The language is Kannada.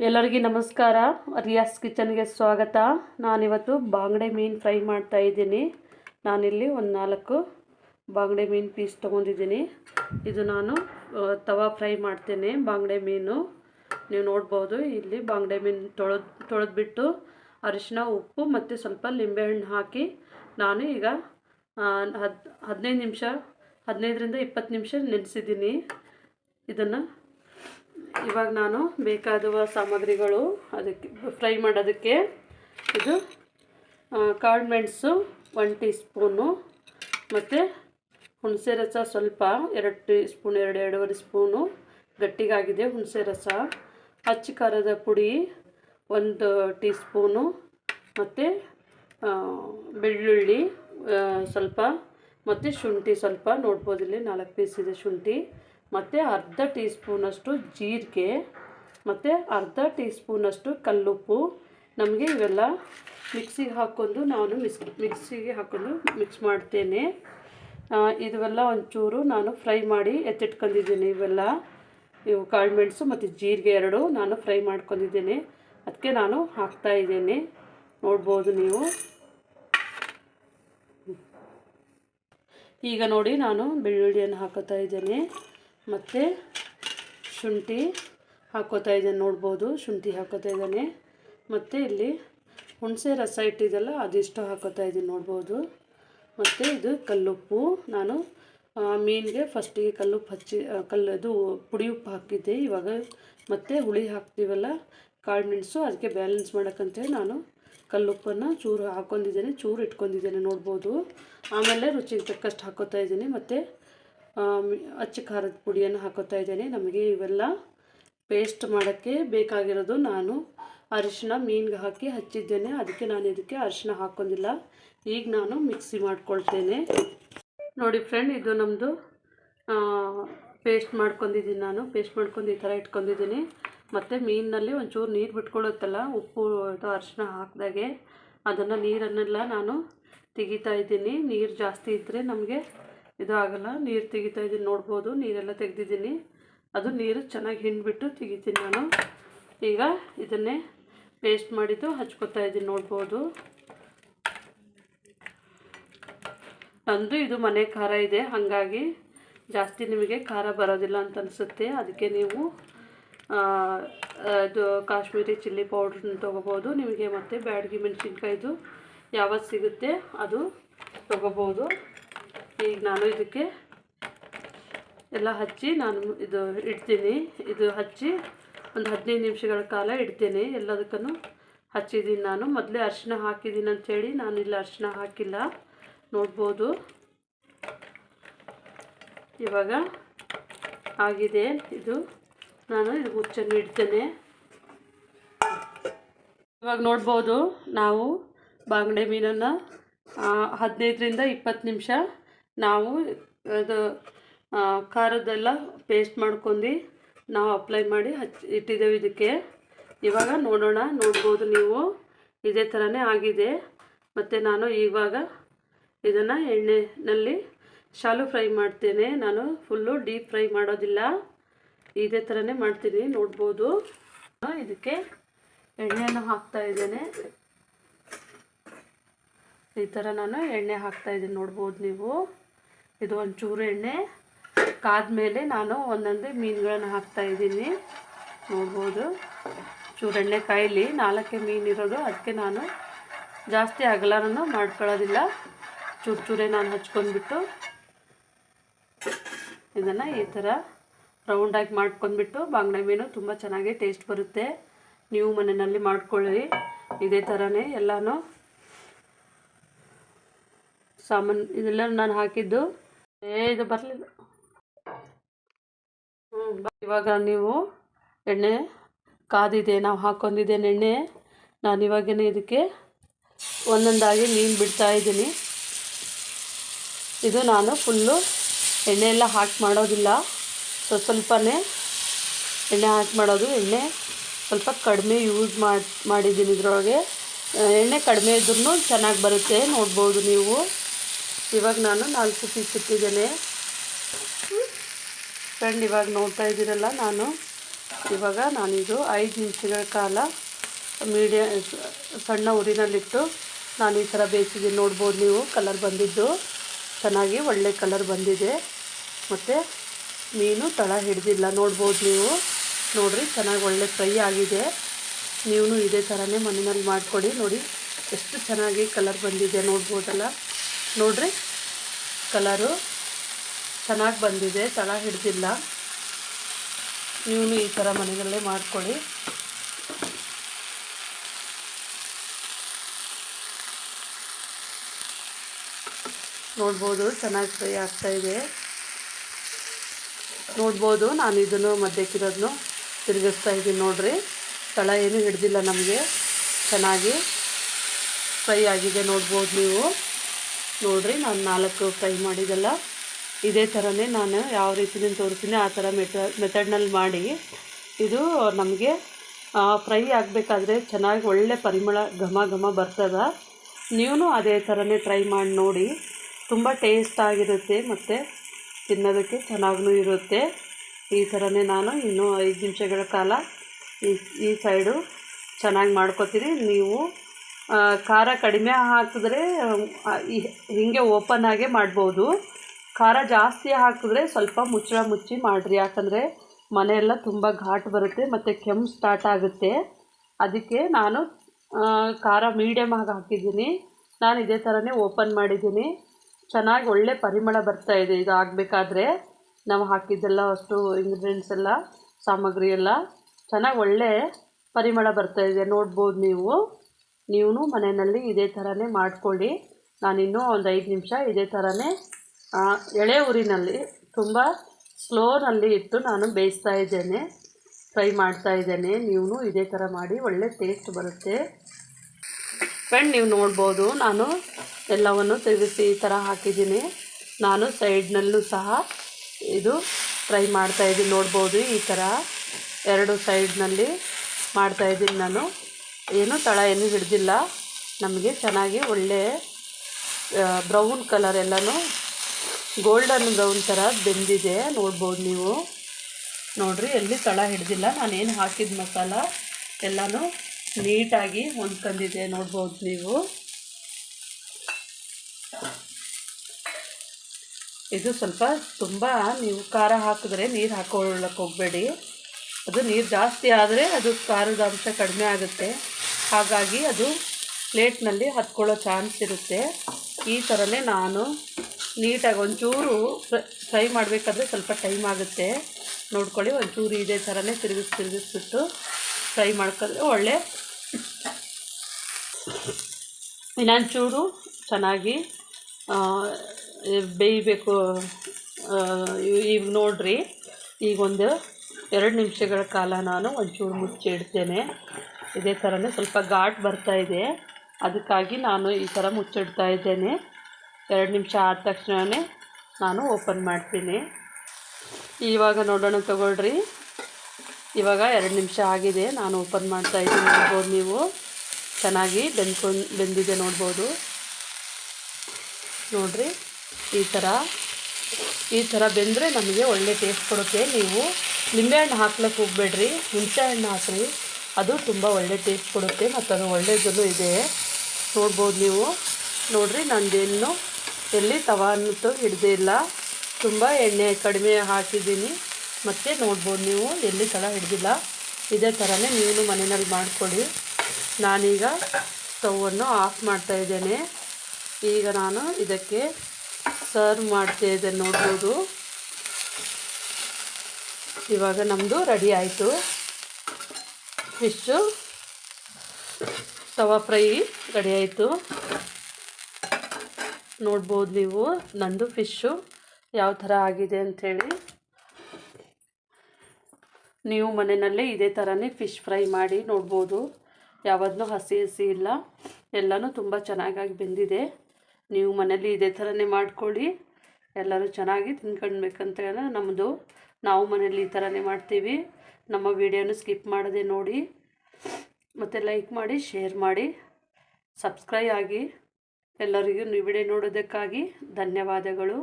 ಎಲ್ಲರಿಗೂ ನಮಸ್ಕಾರ. ರಿಯಾಸ್ ಕಿಚನ್ಗೆ ಸ್ವಾಗತ. ನಾನಿವತ್ತು ಬಾಂಗಡೆ ಮೀನು ಫ್ರೈ ಮಾಡ್ತಾ ಇದ್ದೀನಿ. ನಾನಿಲ್ಲಿ ಒಂದು ನಾಲ್ಕು ಬಾಂಗಡೆ ಮೀನು ಪೀಸ್ ತೊಗೊಂಡಿದ್ದೀನಿ. ಇದು ನಾನು ತವಾ ಫ್ರೈ ಮಾಡ್ತೇನೆ, ಬಾಂಗಡೆ ಮೀನು. ನೀವು ನೋಡ್ಬೋದು, ಇಲ್ಲಿ ಬಾಂಗಡೆ ಮೀನು ತೊಳೆದು, ತೊಳೆದ್ಬಿಟ್ಟು ಅರಿಶಿನ, ಉಪ್ಪು ಮತ್ತು ಸ್ವಲ್ಪ ಲಿಂಬೆಹಣ್ಣು ಹಾಕಿ ನಾನು ಈಗ ಹದ್, ಹದಿನೈದು ನಿಮಿಷ, ಹದಿನೈದರಿಂದ ಇಪ್ಪತ್ತು ನಿಮಿಷ ನೆನೆಸಿದ್ದೀನಿ. ಇದನ್ನು ಇವಾಗ ನಾನು ಬೇಕಾದುವ ಸಾಮಗ್ರಿಗಳು ಅದಕ್ಕೆ ಫ್ರೈ ಮಾಡೋದಕ್ಕೆ ಇದು ಕಾಳು ಮೆಣಸು ಒನ್ ಟೀ ಸ್ಪೂನು ಮತ್ತು ಹುಣಸೆ ರಸ ಸ್ವಲ್ಪ, ಎರಡು ಟೀ ಸ್ಪೂನ್ ಎರಡು ಎರಡೂವರೆ ಸ್ಪೂನು ಗಟ್ಟಿಗಾಗಿದೆ ಹುಣಸೆ ರಸ. ಅಚ್ಚ ಖಾರದ ಪುಡಿ ಒಂದು ಟೀ ಸ್ಪೂನು ಮತ್ತು ಬೆಳ್ಳುಳ್ಳಿ ಸ್ವಲ್ಪ ಮತ್ತು ಶುಂಠಿ ಸ್ವಲ್ಪ ನೋಡ್ಬೋದು ಇಲ್ಲಿ ನಾಲ್ಕು ಪೀಸ್ ಇದೆ ಶುಂಠಿ. ಮತ್ತು ಅರ್ಧ ಟೀ ಸ್ಪೂನಷ್ಟು ಜೀರಿಗೆ, ಮತ್ತು ಅರ್ಧ ಟೀ ಸ್ಪೂನಷ್ಟು ಕಲ್ಲುಪ್ಪು. ನಮಗೆ ಇವೆಲ್ಲ ಮಿಕ್ಸಿಗೆ ಹಾಕ್ಕೊಂಡು ನಾನು ಮಿಕ್ಸ್ ಮಿಕ್ಸಿಗೆ ಹಾಕ್ಕೊಂಡು ಮಿಕ್ಸ್ ಮಾಡ್ತೇನೆ. ಇದೆಲ್ಲ ಇವೆಲ್ಲ ಒಂಚೂರು ನಾನು ಫ್ರೈ ಮಾಡಿ ಎತ್ತಿಟ್ಕೊಂಡಿದ್ದೀನಿ ಇವೆಲ್ಲ. ಇವು ಕಾಳುಮೆಣಸು ಮತ್ತು ಜೀರಿಗೆ ಎರಡು ನಾನು ಫ್ರೈ ಮಾಡ್ಕೊಂಡಿದ್ದೇನೆ. ಅದಕ್ಕೆ ನಾನು ಹಾಕ್ತಾ ಇದ್ದೇನೆ. ನೋಡ್ಬೋದು ನೀವು. ಈಗ ನೋಡಿ ನಾನು ಬೆಳ್ಳುಳ್ಳಿಯನ್ನು ಹಾಕೋತಾ ಇದ್ದೇನೆ. ಮತ್ತು ಶುಂಠಿ ಹಾಕೋತಾ ಇದ್ದೇನೆ, ನೋಡ್ಬೋದು. ಶುಂಠಿ ಹಾಕೋತಾ ಇದ್ದಾನೆ. ಮತ್ತು ಇಲ್ಲಿ ಹುಣಸೆ ರಸ ಇಟ್ಟಿದ್ದಲ್ಲ, ಅದಿಷ್ಟು ಹಾಕೋತಾ ಇದ್ದೀನಿ, ನೋಡ್ಬೋದು. ಮತ್ತು ಇದು ಕಲ್ಲುಪ್ಪು. ನಾನು ಮೀನಿಗೆ ಫಸ್ಟಿಗೆ ಕಲ್ಲುಪ್ಪು ಹಚ್ಚಿ ಕಲ್ಲದು ಪುಡಿ ಉಪ್ಪು ಹಾಕಿದ್ದೆ. ಇವಾಗ ಮತ್ತೆ ಹುಳಿ ಹಾಕ್ತೀವಲ್ಲ, ಕಾಳು ಮೆಣಸು, ಅದಕ್ಕೆ ಬ್ಯಾಲೆನ್ಸ್ ಮಾಡೋಕ್ಕಂತೇಳಿ ನಾನು ಕಲ್ಲುಪ್ಪನ್ನು ಚೂರು ಹಾಕ್ಕೊಂಡಿದ್ದೇನೆ ಚೂರು ಇಟ್ಕೊಂಡಿದ್ದೇನೆ, ನೋಡ್ಬೋದು. ಆಮೇಲೆ ರುಚಿಗೆ ತಕ್ಕಷ್ಟು ಹಾಕೋತಾ ಇದ್ದೀನಿ. ಮತ್ತು ಅಚ್ಚ ಖಾರದ ಪುಡಿಯನ್ನು ಹಾಕೋತಾ ಇದ್ದೇನೆ. ನಮಗೆ ಇವೆಲ್ಲ ಪೇಸ್ಟ್ ಮಾಡೋಕ್ಕೆ ಬೇಕಾಗಿರೋದು ನಾನು ಅರಿಶಿನ ಮೀನಿಗೆ ಹಾಕಿ ಹಚ್ಚಿದ್ದೇನೆ. ಅದಕ್ಕೆ ನಾನು ಇದಕ್ಕೆ ಅರಿಶಿನ ಹಾಕೊಂದಿಲ್ಲ ಈಗ ನಾನು ಮಿಕ್ಸಿ ಮಾಡ್ಕೊಳ್ತೇನೆ. ನೋಡಿ ಫ್ರೆಂಡ್ ಇದು ನಮ್ಮದು ಪೇಸ್ಟ್ ಮಾಡ್ಕೊಂಡಿದ್ದೀನಿ ನಾನು. ಪೇಸ್ಟ್ ಮಾಡ್ಕೊಂಡು ಈ ಥರ ಇಟ್ಕೊಂಡಿದ್ದೀನಿ. ಮತ್ತು ಮೀನಿನಲ್ಲಿ ಒಂಚೂರು ನೀರು ಬಿಟ್ಕೊಳ್ಳುತ್ತಲ್ಲ, ಉಪ್ಪು ಅರಿಶಿನ ಹಾಕಿದಾಗೆ. ಅದನ್ನು ನೀರನ್ನೆಲ್ಲ ನಾನು ತೆಗಿತಾ ಇದ್ದೀನಿ. ನೀರು ಜಾಸ್ತಿ ಇದ್ದರೆ ನಮಗೆ ಇದು ಆಗಲ್ಲ, ನೀರು ತೆಗಿತಾ ಇದ್ದೀನಿ ನೋಡ್ಬೋದು, ನೀರೆಲ್ಲ ತೆಗ್ದಿದ್ದೀನಿ. ಅದು ನೀರು ಚೆನ್ನಾಗಿ ಹಿಂಡ್ಬಿಟ್ಟು ತೆಗಿತೀನಿ ನಾನು. ಈಗ ಇದನ್ನೇ ಪೇಸ್ಟ್ ಮಾಡಿದ್ದು ಹಚ್ಕೊತಾ ಇದ್ದೀನಿ ನೋಡ್ಬೋದು. ನಂದು ಇದು ಮನೆ ಖಾರ ಇದೆ, ಹಾಗಾಗಿ ಜಾಸ್ತಿ ನಿಮಗೆ ಖಾರ ಬರೋದಿಲ್ಲ ಅಂತ ಅನಿಸುತ್ತೆ. ಅದಕ್ಕೆ ನೀವು ಇದು ಕಾಶ್ಮೀರಿ ಚಿಲ್ಲಿ ಪೌಡ್ರನ್ನ ತೊಗೋಬೋದು. ನಿಮಗೆ ಮತ್ತು ಬ್ಯಾಡಗಿ ಮೆಣಸಿನ್ಕಾಯ್ದು ಯಾವತ್ತು ಸಿಗುತ್ತೆ ಅದು ತೊಗೋಬೋದು. ಈಗ ನಾನು ಇದಕ್ಕೆ ಎಲ್ಲ ಹಚ್ಚಿ ನಾನು ಇದು ಇಡ್ತೀನಿ. ಇದು ಹಚ್ಚಿ ಒಂದು ಹದಿನೈದು ನಿಮಿಷಗಳ ಕಾಲ ಇಡ್ತೇನೆ. ಎಲ್ಲದಕ್ಕೂ ಹಚ್ಚಿದ್ದೀನಿ ನಾನು. ಮೊದಲೇ ಅರಿಶಿನ ಹಾಕಿದ್ದೀನಿ ಅಂಥೇಳಿ ನಾನು ಇಲ್ಲಿ ಅರಿಶಿನ ಹಾಕಿಲ್ಲ. ನೋಡ್ಬೋದು. ಇವಾಗ ಆಗಿದೆ ಇದು. ನಾನು ಇದು ಮುಚ್ಚನ್ನು ಇಡ್ತೇನೆ. ಇವಾಗ ನೋಡ್ಬೋದು ನಾವು ಬಾಂಗಡೆ ಮೀನನ್ನು ಹದಿನೈದರಿಂದ ಇಪ್ಪತ್ತು ನಿಮಿಷ ನಾವು ಅದು ಖಾರದ್ದೆಲ್ಲ ಪೇಸ್ಟ್ ಮಾಡ್ಕೊಂಡು ನಾವು ಅಪ್ಲೈ ಮಾಡಿ ಹಚ್ಚಿ ಇಟ್ಟಿದ್ದೇವೆ ಇದಕ್ಕೆ. ಇವಾಗ ನೋಡೋಣ, ನೋಡ್ಬೋದು ನೀವು. ಇದೇ ಥರನೇ ಆಗಿದೆ. ಮತ್ತು ನಾನು ಇವಾಗ ಇದನ್ನು ಎಣ್ಣೆನಲ್ಲಿ ಶಾಲು ಫ್ರೈ ಮಾಡ್ತೇನೆ. ನಾನು ಫುಲ್ಲು ಡೀಪ್ ಫ್ರೈ ಮಾಡೋದಿಲ್ಲ. ಇದೇ ಥರನೇ ಮಾಡ್ತೀನಿ, ನೋಡ್ಬೋದು. ಇದಕ್ಕೆ ಎಣ್ಣೆಯನ್ನು ಹಾಕ್ತಾ ಇದ್ದೇನೆ. ಈ ಥರ ನಾನು ಎಣ್ಣೆ ಹಾಕ್ತಾ ಇದ್ದೀನಿ, ನೋಡ್ಬೋದು ನೀವು. ಇದು ಒಂಚೂರು ಎಣ್ಣೆ, ಕಾದ್ಮೇಲೆ ನಾನು ಒಂದೊಂದೇ ಮೀನುಗಳನ್ನು ಹಾಕ್ತಾ ಇದ್ದೀನಿ. ನೋಡ್ಬೋದು. ಚೂರು ಎಣ್ಣೆ ಕಾಯಿಲಿ, ನಾಲ್ಕೇ ಮೀನು ಇರೋದು. ಅದಕ್ಕೆ ನಾನು ಜಾಸ್ತಿ ಅಗಲನೂ ಮಾಡ್ಕೊಳ್ಳೋದಿಲ್ಲ. ಚೂರು ಚೂರೇ ನಾನು ಹಚ್ಕೊಂಡ್ಬಿಟ್ಟು ಇದನ್ನು ಈ ಥರ ರೌಂಡಾಗಿ ಮಾಡ್ಕೊಂಡ್ಬಿಟ್ಟು ಬಾಂಗ್ಡೆ ಮೀನು ತುಂಬ ಚೆನ್ನಾಗಿ ಟೇಸ್ಟ್ ಬರುತ್ತೆ. ನೀವು ಮನೆಯಲ್ಲಿ ಮಾಡ್ಕೊಳ್ಳಿ. ಇದೇ ಥರನೇ ಎಲ್ಲನೂ ಸಾಮಾನು ಇದೆಲ್ಲ ನಾನು ಹಾಕಿದ್ದು. ಇದು ಬರಲಿಲ್ಲ. ಹ್ಞೂ ಇವಾಗ ನೀವು ಎಣ್ಣೆ ಕಾದಿದೆ, ನಾವು ಹಾಕ್ಕೊಂಡಿದ್ದೇನೆ ಎಣ್ಣೆ. ನಾನು ಇವಾಗೇನೆ ಇದಕ್ಕೆ ಒಂದೊಂದಾಗಿ ನೀನು ಬಿಡ್ತಾ ಇದ್ದೀನಿ. ಇದು ನಾನು ಫುಲ್ಲು ಎಣ್ಣೆ ಎಲ್ಲ ಹಾಕಿ ಮಾಡೋದಿಲ್ಲ. ಸ್ವಲ್ಪ ಸ್ವಲ್ಪನೇ ಎಣ್ಣೆ ಹಾಕಿ ಮಾಡೋದು. ಎಣ್ಣೆ ಸ್ವಲ್ಪ ಕಡಿಮೆ ಯೂಸ್ ಮಾಡಿ, ಮಾಡಿದ್ದೀನಿ ಇದರೊಳಗೆ. ಎಣ್ಣೆ ಕಡಿಮೆ ಇದ್ರೂ ಚೆನ್ನಾಗಿ ಬರುತ್ತೆ, ನೋಡ್ಬೋದು ನೀವು. ಇವಾಗ ನಾನು ನಾಲ್ಕು ಪೀಸ್ ಇಟ್ಟಿದ್ದೇನೆ. ಫ್ರೆಂಡ್ ಇವಾಗ ನೋಡ್ತಾ ಇದ್ದೀರಲ್ಲ, ನಾನು ಇವಾಗ ನಾನಿದು ಐದು ನಿಮಿಷಗಳ ಕಾಲ ಮೀಡಿಯ ಸಣ್ಣ ಉರಿನಲ್ಲಿಟ್ಟು ನಾನು ಈ ಥರ ಬೇಯಿಸಿದ್ದೀನಿ ನೋಡ್ಬೋದು ನೀವು ಕಲರ್ ಬಂದಿದ್ದು ಚೆನ್ನಾಗಿ ಒಳ್ಳೆ ಕಲರ್ ಬಂದಿದೆ. ಮತ್ತು ಮೀನು ತಳ ಹಿಡಿದಿಲ್ಲ, ನೋಡ್ಬೋದು ನೀವು. ನೋಡಿರಿ, ಚೆನ್ನಾಗಿ ಒಳ್ಳೆ ಫ್ರೈ ಆಗಿದೆ. ನೀವು ಇದೇ ಥರನೇ ಮನೆಯಲ್ಲಿ ಮಾಡಿಕೊಡಿ, ನೋಡಿ, ಎಷ್ಟು ಚೆನ್ನಾಗಿ ಕಲರ್ ಬಂದಿದೆ, ನೋಡ್ಬೋದಲ್ಲ. ನೋಡಿರಿ. ಕಲರು ಚೆನ್ನಾಗಿ ಬಂದಿದೆ, ತಳ ಹಿಡ್ದಿಲ್ಲ. ನೀವು ಈ ಥರ ಮನೆಯಲ್ಲೇ ಮಾಡ್ಕೊಳ್ಳಿ. ನೋಡ್ಬೋದು, ಚೆನ್ನಾಗಿ ಫ್ರೈ ಆಗ್ತಾಯಿದೆ ನೋಡ್ಬೋದು, ನಾನು ಇದನ್ನು ಮಧ್ಯಕ್ಕಿರೋದನ್ನು ತಿರುಗಿಸ್ತಾ ಇದ್ದೀನಿ ನೋಡಿರಿ. ತಳ ಏನು ಹಿಡ್ದಿಲ್ಲ ನಮಗೆ. ಚೆನ್ನಾಗಿ ಫ್ರೈ ಆಗಿದೆ, ನೋಡ್ಬೋದು ನೀವು. ನೋಡಿರಿ, ನಾನು ನಾಲ್ಕು ಫ್ರೈ ಮಾಡಿದೆಲ್ಲ ಇದೇ ಥರನೇ ನಾನು ಯಾವ ರೀತಿ ತೋರಿಸ್ತೀನಿ ಆ ಥರ ಮೆಟ ಮೆಥಡ್ನಲ್ಲಿ ಮಾಡಿ. ಇದು ನಮಗೆ ಫ್ರೈ ಆಗಬೇಕಾದ್ರೆ ಚೆನ್ನಾಗಿ ಒಳ್ಳೆ ಪರಿಮಳ ಘಮ ಘಮ ಬರ್ತದ. ನೀವು ಅದೇ ಥರನೇ ಟ್ರೈ ಮಾಡಿ ನೋಡಿ. ತುಂಬ ಟೇಸ್ಟ್ ಆಗಿರುತ್ತೆ ಮತ್ತು ತಿನ್ನೋದಕ್ಕೆ ಚೆನ್ನಾಗೂ ಇರುತ್ತೆ. ಈ ಥರನೇ ನಾನು ಇನ್ನೂ ಐದು ನಿಮಿಷಗಳ ಕಾಲ ಈ ಈ ಸೈಡು ಚೆನ್ನಾಗಿ ಮಾಡ್ಕೊತೀನಿ. ನೀವು ಖಾರ ಕಡಿಮೆ ಹಾಕಿದ್ರೆ ಹೀಗೆ ಓಪನ್ ಆಗೇ ಮಾಡ್ಬೋದು. ಖಾರ ಜಾಸ್ತಿ ಹಾಕಿದ್ರೆ ಸ್ವಲ್ಪ ಮುಚ್ಚಳ ಮುಚ್ಚಿ ಮಾಡಿರಿ. ಯಾಕಂದರೆ ಮನೆಯೆಲ್ಲ ತುಂಬ ಘಾಟ್ ಬರುತ್ತೆ ಮತ್ತು ಕೆಮ್ಮು ಸ್ಟಾರ್ಟ್ ಆಗುತ್ತೆ. ಅದಕ್ಕೆ ನಾನು ಖಾರ ಮೀಡಿಯಮ್ ಆಗಿ ಹಾಕಿದ್ದೀನಿ. ನಾನು ಇದೇ ಥರನೇ ಓಪನ್ ಮಾಡಿದ್ದೀನಿ. ಚೆನ್ನಾಗಿ ಒಳ್ಳೆ ಪರಿಮಳ ಬರ್ತಾ ಇದೆ. ಇದು ಆಗಬೇಕಾದ್ರೆ ನಾವು ಹಾಕಿದ್ದೆಲ್ಲ ಅಷ್ಟು ಇಂಗ್ರೀಡಿಯೆಂಟ್ಸ್ ಎಲ್ಲ ಸಾಮಗ್ರಿ ಎಲ್ಲ ಚೆನ್ನಾಗಿ ಒಳ್ಳೆ ಪರಿಮಳ ಬರ್ತಾ ಇದೆ. ನೋಡ್ಬೋದು ನೀವು. ನೀವು ಮನೆಯಲ್ಲಿ ಇದೇ ಥರನೇ ಮಾಡ್ಕೊಳ್ಳಿ. ನಾನಿನ್ನೂ ಒಂದು ಐದು ನಿಮಿಷ ಇದೇ ಥರನೇ ಎಳೆ ಊರಿನಲ್ಲಿ ತುಂಬ ಸ್ಲೋನಲ್ಲಿ ಇಟ್ಟು ನಾನು ಬೇಯಿಸ್ತಾ ಇದ್ದೇನೆ, ಫ್ರೈ ಮಾಡ್ತಾ ಇದ್ದೇನೆ. ನೀವು ಇದೇ ಥರ ಮಾಡಿ, ಒಳ್ಳೆ ಟೇಸ್ಟ್ ಬರುತ್ತೆ. ಫ್ರೆಂಡ್, ನೀವು ನೋಡ್ಬೋದು ನಾನು ಎಲ್ಲವನ್ನು ತಿರುಗಿಸಿ ಈ ಥರ ಹಾಕಿದ್ದೀನಿ. ನಾನು ಸೈಡ್ನಲ್ಲೂ ಸಹ ಇದು ಫ್ರೈ ಮಾಡ್ತಾಯಿದ್ದೀನಿ ನೋಡ್ಬೋದು ಈ ಥರ ಎರಡು ಸೈಡ್ನಲ್ಲಿ ಮಾಡ್ತಾಯಿದ್ದೀನಿ ನಾನು. ಏನು ತಳ ಏನು ಹಿಡ್ದಿಲ್ಲ. ನಮಗೆ ಚೆನ್ನಾಗಿ ಒಳ್ಳೆ ಬ್ರೌನ್ ಕಲರ್ ಎಲ್ಲನೂ ಗೋಲ್ಡನ್ ಬ್ರೌನ್ ಥರ ಬೆಂದಿದೆ. ನೋಡ್ಬೋದು ನೀವು. ನೋಡಿರಿ, ಎಲ್ಲಿ ತಳ ಹಿಡ್ದಿಲ್ಲ. ನಾನೇನು ಹಾಕಿದ ಮಸಾಲ ಎಲ್ಲನೂ ನೀಟಾಗಿ ಹೊಂದ್ಕೊಂಡಿದೆ ನೋಡ್ಬೋದು ನೀವು. ಇದು ಸ್ವಲ್ಪ ತುಂಬ ನೀವು ಖಾರ ಹಾಕಿದ್ರೆ ನೀರು ಹಾಕೊಳ್ಳಕ್ಕೆ ಹೋಗಬೇಡಿ. ಅದು ನೀರು ಜಾಸ್ತಿ ಆದರೆ ಅದು ಖಾರದ ಅಂಶ ಕಡಿಮೆ ಆಗುತ್ತೆ. ಹಾಗಾಗಿ ಅದು ಪ್ಲೇಟ್ನಲ್ಲಿ ಹತ್ಕೊಳ್ಳೋ ಚಾನ್ಸ್ ಇರುತ್ತೆ. ಈ ಥರನೇ ನಾನು ನೀಟಾಗಿ ಒಂಚೂರು ಫ್ರೈ ಮಾಡಬೇಕಾದ್ರೆ ಸ್ವಲ್ಪ ಟೈಮ್ ಆಗುತ್ತೆ. ನೋಡ್ಕೊಳ್ಳಿ, ಒಂಚೂರು ಇದೇ ಥರನೇ ತಿರುಗಿಸ್, ತಿರುಗಿಸ್ಬಿಟ್ಟು ಫ್ರೈ ಮಾಡ್ಕೊಂಡ್ರೆ ಒಳ್ಳೆ ಇನ್ನೊಂಚೂರು ಚೆನ್ನಾಗಿ ಬೇಯಬೇಕು. ಈಗ ನೋಡಿರಿ, ಈಗ ಒಂದು ಎರಡು ನಿಮಿಷಗಳ ಕಾಲ ನಾನು ಒಂಚೂರು ಮುಚ್ಚಿ ಇಡ್ತೇನೆ. ಇದೇ ಥರನೇ ಸ್ವಲ್ಪ ಘಾಟ್ ಇದೆ. ಅದಕ್ಕಾಗಿ ನಾನು ಈ ಥರ ಮುಚ್ಚಿಡ್ತಾ ಇದ್ದೇನೆ. ಎರಡು ನಿಮಿಷ ಆದ ತಕ್ಷಣವೇ ನಾನು ಓಪನ್ ಮಾಡ್ತೀನಿ. ಇವಾಗ ನೋಡೋಣ ತಗೊಳ್ರಿ. ಇವಾಗ ಎರಡು ನಿಮಿಷ ಆಗಿದೆ. ನಾನು ಓಪನ್ ಮಾಡ್ತಾ ಇದ್ದೀನಿ ನೋಡ್ಬೋದು ನೀವು. ಚೆನ್ನಾಗಿ ಬೆಂದ್ಕೊಂಡು ಬೆಂದಿದೆ ನೋಡ್ಬೋದು. ನೋಡಿರಿ, ಈ ಥರ ಈ ಥರ ಬೆಂದರೆ ನಮಗೆ ಒಳ್ಳೆ ಟೇಸ್ಟ್ ಕೊಡುತ್ತೆ. ನೀವು ನಿಂಬೆಹಣ್ಣು ಹಾಕ್ಲಿಕ್ಕೆ ಹೋಗ್ಬೇಡ್ರಿ. ಹುಣಸೆ ಹಣ್ಣು ಹಾಕ್ರಿ. ಅದು ತುಂಬ ಒಳ್ಳೆ ಟೇಸ್ಟ್ ಕೊಡುತ್ತೆ ಮತ್ತು ಅದು ಒಳ್ಳೆಯದೂ ಇದೆ. ನೋಡ್ಬೋದು ನೀವು. ನೋಡಿರಿ ನಂದೇನು ಎಲ್ಲಿ ತವಾನಂತೂ ಹಿಡ್ದೇ ಇಲ್ಲ. ತುಂಬ ಎಣ್ಣೆ ಕಡಿಮೆ ಹಾಕಿದ್ದೀನಿ. ಮತ್ತು ನೋಡ್ಬೋದು ನೀವು ಎಲ್ಲಿ ತಳ ಹಿಡ್ದಿಲ್ಲ. ಇದೇ ಥರನೇ ನೀವು ಮನೆಯಲ್ಲಿ ಮಾಡಿಕೊಡಿ ನಾನೀಗ ಸ್ಟವನ್ನು ಆಫ್ ಮಾಡ್ತಾ ಇದ್ದೇನೆ. ಈಗ ನಾನು ಇದಕ್ಕೆ ಸರ್ವ್ ಮಾಡ್ತಾ ಇದ್ದೇನೆ, ನೋಡ್ಬೋದು. ಇವಾಗ ನಮ್ಮದು ರೆಡಿ ಆಯಿತು. ಫಿಶ್ಶು ತವಾ ಫ್ರೈ ರೆಡಿ ಆಯಿತು. ನೋಡ್ಬೋದು ನೀವು ನಂದು ಫಿಶ್ಶು ಯಾವ ಥರ ಆಗಿದೆ ಅಂಥೇಳಿ ನೀವು ಮನೆಯಲ್ಲೇ ಇದೇ ಥರನೇ ಫಿಶ್ ಫ್ರೈ ಮಾಡಿ ನೋಡ್ಬೋದು. ಯಾವತ್ತೂ ಹಸಿ ಹಸಿ ಇಲ್ಲ. ಎಲ್ಲನೂ ತುಂಬ ಚೆನ್ನಾಗಾಗಿ ಬೆಂದಿದೆ. ನೀವು ಮನೇಲಿ ಇದೇ ಥರನೇ ಮಾಡ್ಕೊಳ್ಳಿ. ಎಲ್ಲರೂ ಚೆನ್ನಾಗಿ ತಿನ್ಕೊಳ್ಬೇಕಂತ ನಮ್ಮದು ನಾವು ಮನೇಲಿ ಈ ಥರನೇ ಮಾಡ್ತೀವಿ. ನಮ್ಮ ವಿಡಿಯೋನ ಸ್ಕಿಪ್ ಮಾಡದೆ ನೋಡಿ ಮತ್ತು ಲೈಕ್ ಮಾಡಿ, ಶೇರ್ ಮಾಡಿ, ಸಬ್ಸ್ಕ್ರೈಬ್ ಆಗಿ. ಎಲ್ಲರಿಗೂ ವಿಡಿಯೋ ನೋಡೋದಕ್ಕಾಗಿ ಧನ್ಯವಾದಗಳು.